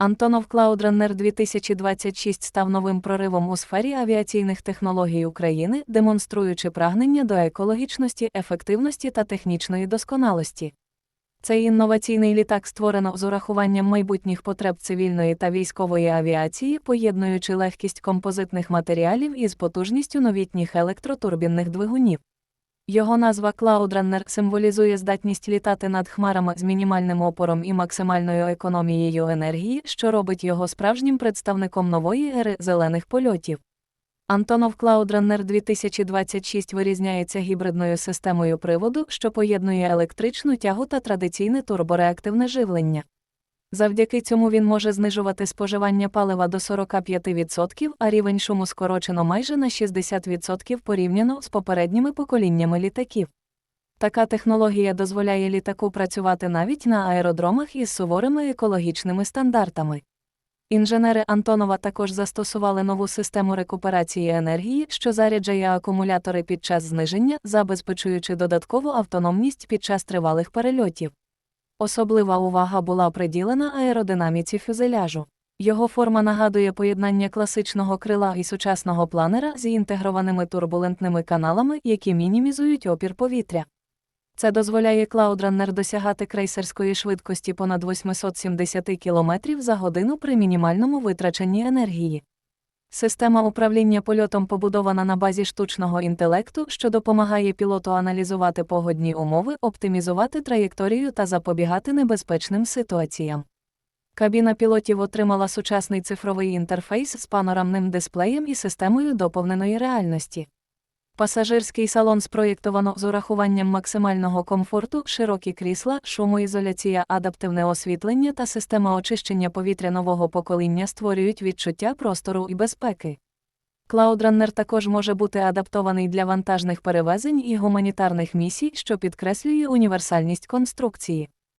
Антонов Cloudrunner 2026 став новим проривом у сфері авіаційних технологій України, демонструючи прагнення до екологічності, ефективності та технічної досконалості. Цей інноваційний літак створено з урахуванням майбутніх потреб цивільної та військової авіації, поєднуючи легкість композитних матеріалів із потужністю новітніх електротурбінних двигунів. Його назва Cloudrunner символізує здатність літати над хмарами з мінімальним опором і максимальною економією енергії, що робить його справжнім представником нової ери зелених польотів. Антонов Cloudrunner 2026 вирізняється гібридною системою приводу, що поєднує електричну тягу та традиційне турбореактивне живлення. Завдяки цьому він може знижувати споживання палива до 45%, а рівень шуму скорочено майже на 60% порівняно з попередніми поколіннями літаків. Така технологія дозволяє літаку працювати навіть на аеродромах із суворими екологічними стандартами. Інженери Антонова також застосували нову систему рекуперації енергії, що заряджає акумулятори під час зниження, забезпечуючи додаткову автономність під час тривалих перельотів. Особлива увага була приділена аеродинаміці фюзеляжу. Його форма нагадує поєднання класичного крила і сучасного планера з інтегрованими турбулентними каналами, які мінімізують опір повітря. Це дозволяє Cloudrunner досягати крейсерської швидкості понад 870 км за годину при мінімальному витраченні енергії. Система управління польотом побудована на базі штучного інтелекту, що допомагає пілоту аналізувати погодні умови, оптимізувати траєкторію та запобігати небезпечним ситуаціям. Кабіна пілотів отримала сучасний цифровий інтерфейс з панорамним дисплеєм і системою доповненої реальності. Пасажирський салон спроєктовано з урахуванням максимального комфорту, широкі крісла, шумоізоляція, адаптивне освітлення та система очищення повітря нового покоління створюють відчуття простору і безпеки. Cloudrunner також може бути адаптований для вантажних перевезень і гуманітарних місій, що підкреслює універсальність конструкції.